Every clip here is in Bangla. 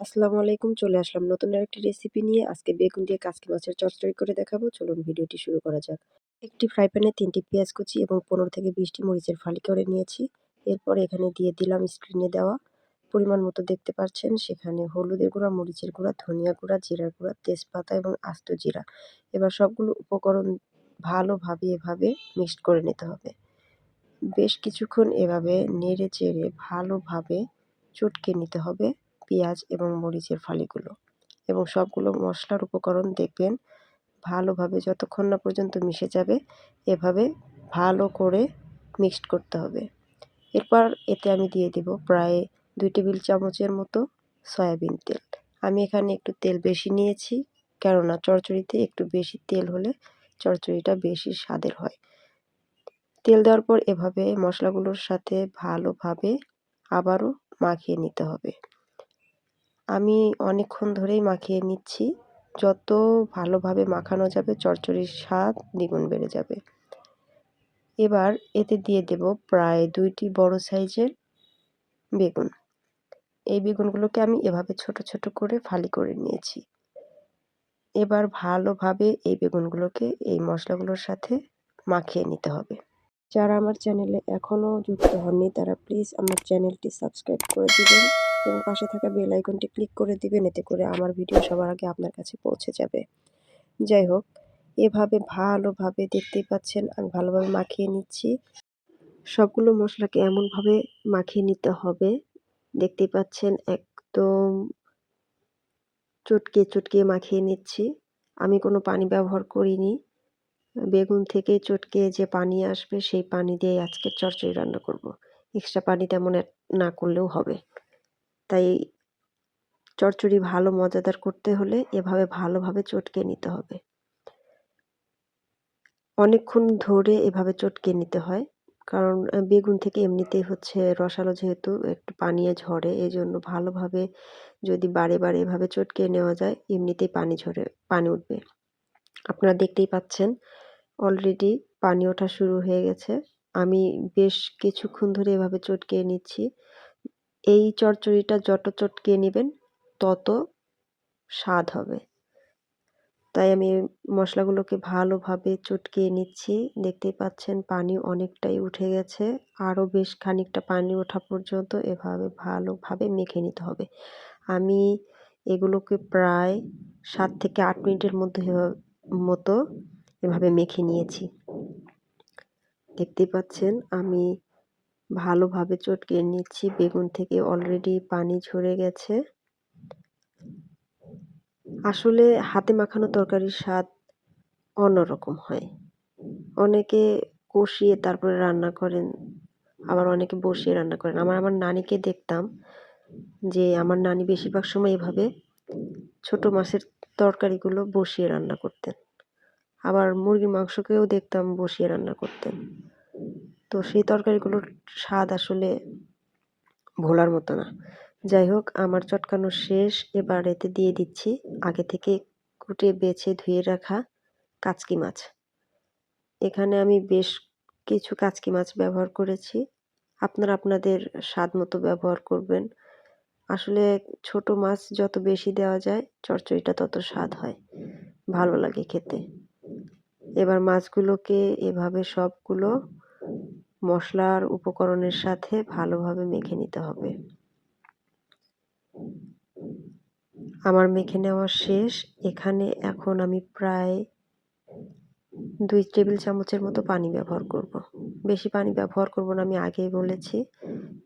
আসসালামু আলাইকুম, চলে আসলাম নতুন আরেকটি রেসিপি নিয়ে। আজকে বেগুন দিয়ে কাসকি মাছের চচ্চড়ি করে দেখাবো। চলুন ভিডিওটি শুরু করা যাক। একটি ফ্রাই প্যানে তিনটি পেঁয়াজ কুচি এবং পনেরো থেকে বিশটি মরিচের ফালি করে নিয়েছি। এরপর এখানে দিয়ে দিলাম স্ক্রিনে দেওয়া পরিমাণ মতো দেখতে পাচ্ছেন। সেখানে হলুদের গুঁড়া, মরিচের গুঁড়া, ধনিয়া গুঁড়া, জিরার গুঁড়া, তেজপাতা এবং আস্ত জিরা। এবার সবগুলো উপকরণ ভালোভাবে এভাবে মিক্সড করে নিতে হবে। বেশ কিছুক্ষণ এভাবে নেড়ে চেড়ে ভালোভাবে চটকে নিতে হবে। পেঁয়াজ এবং মরিচের ফালিগুলো এবং সবগুলো মশলার উপকরণ দেখবেন ভালোভাবে যতক্ষণ না পর্যন্ত মিশে যাবে, এভাবে ভালো করে মিক্সড করতে হবে। এরপর এতে আমি দিয়ে দিব প্রায় দুই টেবিল চামচের মতো সয়াবিন তেল। আমি এখানে একটু তেল বেশি নিয়েছি, কেননা চড়চড়িতে একটু বেশি তেল হলে চড়চড়িটা বেশি স্বাদের হয়। তেল দেওয়ার পর এভাবে মশলাগুলোর সাথে ভালোভাবে আবারও মাখিয়ে নিতে হবে। আমি অনেকক্ষণ ধরেই মাখিয়ে নিচ্ছি। যত ভালোভাবে মাখানো যাবে চচ্চড়ির স্বাদ দ্বিগুণ বেড়ে যাবে। এবার এতে দিয়ে দেব প্রায় দুইটি বড় সাইজের বেগুন। এই বেগুনগুলোকে আমি এভাবে ছোট ছোট করে ফালি করে নিয়েছি। এবার ভালোভাবে এই বেগুনগুলোকে এই মশলাগুলোর সাথে মাখিয়ে নিতে হবে। যারা আমার চ্যানেলে এখনও যুক্ত হননি, তারা প্লিজ আমার চ্যানেলটি সাবস্ক্রাইব করে দিবেন এবং পাশে থাকা বেল আইকনটি ক্লিক করে দিবেন, এতে করে আমার ভিডিও সবার আগে আপনার কাছে পৌঁছে যাবে। যাই হোক, এভাবে ভালোভাবে দেখতেই পাচ্ছেন, আমি ভালোভাবে মাখিয়ে নিচ্ছি। সবগুলো মশলাকে এমনভাবে মাখিয়ে নিতে হবে, দেখতেই পাচ্ছেন একদম চটকে চটকে মাখিয়ে নিচ্ছি। আমি কোনো পানি ব্যবহার করিনি। বেগুন থেকে চটকে যে পানি আসবে, সেই পানি দিয়ে আজকে চচ্চড়ি রান্না করব। এক্সট্রা পানি তেমন না করলেও হবে। তাই চচ্চড়ি ভালো মজাদার করতে হলে এভাবে ভালোভাবে চটকে নিতে হবে। অনেকক্ষণ ধরে এভাবে চটকে নিতে হয়। কারণ বেগুন থেকে এমনিতেই হচ্ছে রসালো যেহেতু, একটু পানিয়ে ঝরে এই জন্য ভালোভাবে যদি বারে বারে এভাবে চটকে নেওয়া যায়, এমনিতেই পানি ঝরে, পানি উঠবে। আপনারা দেখতেই পাচ্ছেন অলরেডি পানি ওঠা শুরু হয়ে গেছে। আমি বেশ কিছুক্ষণ ধরে এভাবে চটকে নিচ্ছি। এই চচ্চড়িটা যত চটকে নেবেন, তত স্বাদ হবে। তাই আমি মশলাগুলোকে ভালোভাবে চটকিয়ে নিচ্ছি। দেখতেই পাচ্ছেন পানি অনেকটাই উঠে গেছে। আরও বেশ খানিকটা পানি ওঠা পর্যন্ত এভাবে ভালোভাবে মেখে নিতে হবে। আমি এগুলোকে প্রায় সাত থেকে আট মিনিটের মধ্যে মতো এভাবে মেখে নিয়েছি। দেখতেই পাচ্ছেন, আমি ভালোভাবে চটকে নিচ্ছি। বেগুন থেকে অলরেডি পানি ঝরে গেছে। আসলে হাতে মাখানো তরকারির স্বাদ অন্যরকম হয়। অনেকে কষিয়ে তারপরে রান্না করেন, আবার অনেকে বসিয়ে রান্না করেন। আমার আমার নানিকে দেখতাম যে, আমার নানি বেশিরভাগ সময় এভাবে ছোট মাছের তরকারিগুলো বসিয়ে রান্না করতেন। আবার মুরগির মাংসকেও দেখতাম বসিয়ে রান্না করতেন। তো সেই তরকারিগুলোর স্বাদ আসলে ভোলার মতো না। যাই হোক, আমার চটকানো শেষ। এবার এতে দিয়ে দিচ্ছি আগে থেকে কুটে, বেছে, ধুয়ে রাখা কাচকি মাছ। এখানে আমি বেশ কিছু কাচকি মাছ ব্যবহার করেছি। আপনারা আপনাদের স্বাদ মতো ব্যবহার করবেন। আসলে ছোট মাছ যত বেশি দেওয়া যায়, চচ্চড়িটা তত স্বাদ হয়। ভালো লাগে খেতে। এবার মাছগুলোকে এভাবে সবগুলো মশলার উপকরণের সাথে ভালোভাবে মেখে নিতে হবে। আমার মেখে নেওয়া শেষ। এখানে এখন আমি প্রায় দুই টেবিল চামচের মতো পানি ব্যবহার করব। বেশি পানি ব্যবহার করব না, আমি আগেই বলেছি।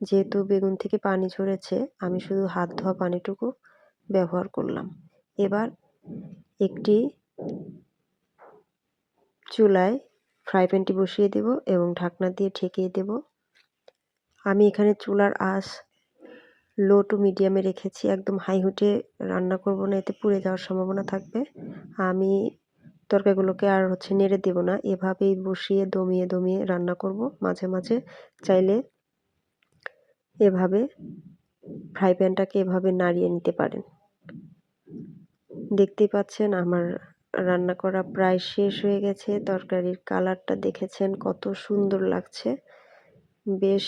যেহেতু বেগুন থেকে পানি ঝরেছে, আমি শুধু হাত ধোয়া পানিটুকু ব্যবহার করলাম। এবার একটি চুলায় ফ্রাই প্যানটি বসিয়ে দেব এবং ঢাকনা দিয়ে ঠেকিয়ে দেব। আমি এখানে চুলার আঁচ লো টু মিডিয়ামে রেখেছি, একদম হাই হুটে রান্না করব না, এতে পুড়ে যাওয়ার সম্ভাবনা থাকবে। আমি তরকারিগুলোকে আর হচ্ছে নেড়ে দেব না, এভাবেই বসিয়ে দমিয়ে দমিয়ে রান্না করব। মাঝে মাঝে চাইলে এভাবে ফ্রাই প্যানটাকে এভাবে নাড়িয়ে নিতে পারেন। দেখতেই পাচ্ছেন আমার রান্না করা প্রায় শেষ হয়ে গেছে। তরকারির কালারটা দেখেছেন কত সুন্দর লাগছে। বেশ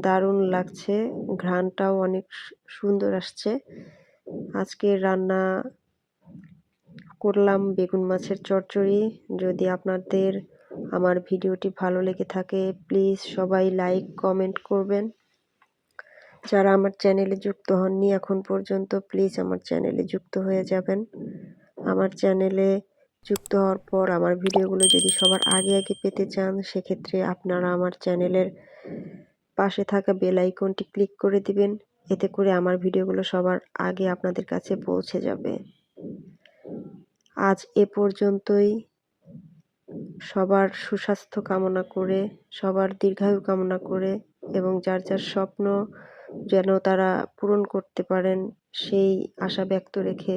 দারুণ লাগছে। ঘ্রাণটাও অনেক সুন্দর আসছে। আজকে রান্না করলাম বেগুন মাছের চচ্চড়ি। যদি আপনাদের আমার ভিডিওটি ভালো লেগে থাকে, প্লিজ সবাই লাইক, কমেন্ট করবেন। যারা আমার চ্যানেলে যুক্ত হননি, এখন পর্যন্ত প্লিজ আমার চ্যানেলে যুক্ত হয়ে যাবেন। আমার চ্যানেলে যুক্ত হওয়ার পর আমার ভিডিওগুলো যদি সবার আগে আগে পেতে চান, সেক্ষেত্রে আপনারা আমার চ্যানেলের পাশে থাকা বেল আইকনটি ক্লিক করে দিবেন। এতে করে আমার ভিডিওগুলো সবার আগে আপনাদের কাছে পৌঁছে যাবে। আজ এ পর্যন্তই। সবার সুস্বাস্থ্য কামনা করে, সবার দীর্ঘায়ু কামনা করে এবং যার যার স্বপ্ন যেন তারা পূরণ করতে পারেন, সেই আশা ব্যক্ত রেখে